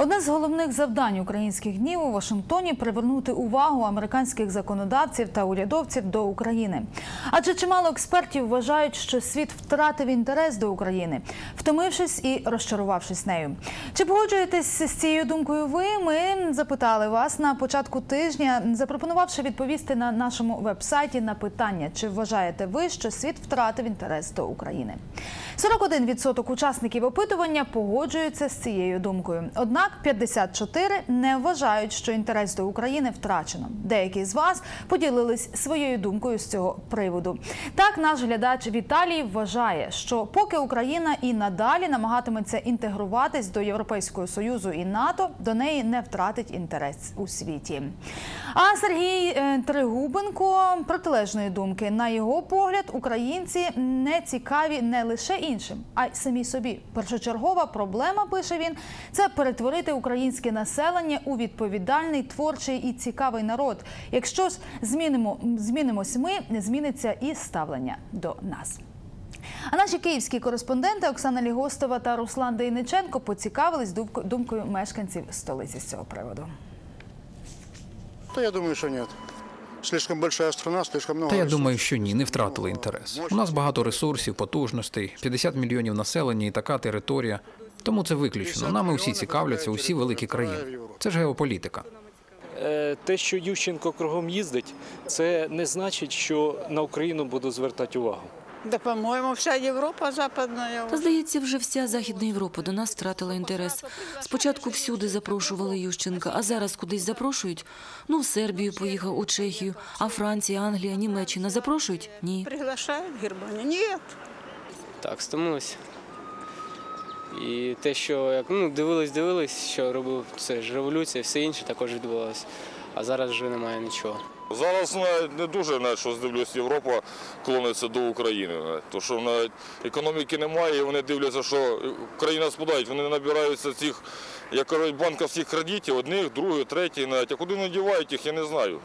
Одне з головних завдань українських днів у Вашингтоні привернути увагу американських законодавців та урядовців до України. Адже чимало експертів вважають, що світ втратив інтерес до України, втомившись і розчарувавшись нею. Чи погоджуєтесь з цією думкою ви? Ми запитали вас на початку тижня, запропонувавши відповісти на нашому веб-сайті на питання, чи вважаєте ви, що світ втратив інтерес до України. 41% учасників опитування погоджуються з цією думкою. Однак 54 не вважають, що інтерес до України втрачено. Деякі з вас поділились своєю думкою з цього приводу. Так, наш глядач Віталій вважає, що поки Україна і надалі намагатиметься інтегруватись до Європейського союзу і НАТО, до неї не втратить інтерес у світі. А Сергій е, Тригубенко протилежної думки. На його погляд, українці не цікаві не лише іншим, а й самі собі. Першочергова проблема, пише він, це перетворити українське населення у відповідальний, творчий і цікавий народ. Якщо ж змінимо змінимось ми, не зміниться і ставлення до нас. А наші київські кореспонденти Оксана Лігостова та Руслан Дейниченко поцікавились думко- думкою мешканців столиці з цього приводу. Да я думаю, что нет. Слишком большая страна, слишком много Та я думаю, що ні, не втратили інтерес. У нас багато ресурсів, потужностей, 50 мільйонів населення і така територія. Тому це виключено. Нами усі цікавляться, усі великі країни. Це ж геополітика. Е, Те, що Ющенко кругом їздить, це не значить, що на Україну буду звертати увагу. Да, по-моєму, вся Європа западна. Та здається, вже вся Західна Європа до нас втратила інтерес. Спочатку всюди запрошували Ющенка, а зараз кудись запрошують. Ну, в Сербію поїхав, у Чехію, а Франція, Англія, Німеччина запрошують? Ні. Приглашають в Германію? Ні. Так, стомилися. І те, що як ну, дивились, дивились, що робив це ж революція, все інше також відбувалося. А зараз вже немає нічого. Зараз навіть не дуже навіть, що здивлюсь, Європа клониться до України. навіть. То що навіть економіки немає, і вони дивляться, що країна спадають. Вони набираються цих, як кажуть, банківських кредитів, одних, других, третіх навіть. А куди вони дівають їх, я не знаю.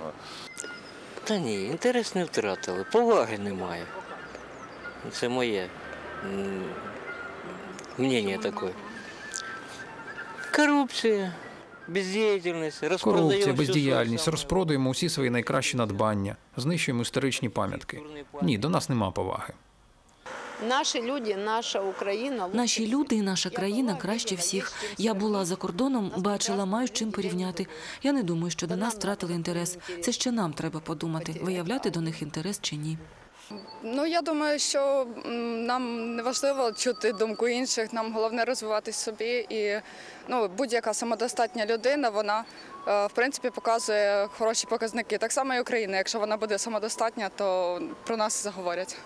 Та ні, інтерес не втратили, поваги немає. Це моє м, мнення таке. Корупція, бездіяльність, розпродаємо Корупція, бездіяльність, своє розпродуємо усі свої найкращі надбання, знищуємо історичні пам'ятки. Ні, до нас нема поваги. Наші люди, наша Україна. Наші люди і наша країна краще всіх. Я була за кордоном, бачила, маю з чим порівняти. Я не думаю, що до нас втратили інтерес. Це ще нам треба подумати, виявляти до них інтерес чи ні. Ну я думаю, що нам не важливо чути думку інших. Нам головне розвиватись собі. І ну, будь-яка самодостатня людина, вона е, в принципі показує хороші показники. Так само і Україна. Якщо вона буде самодостатня, то про нас заговорять.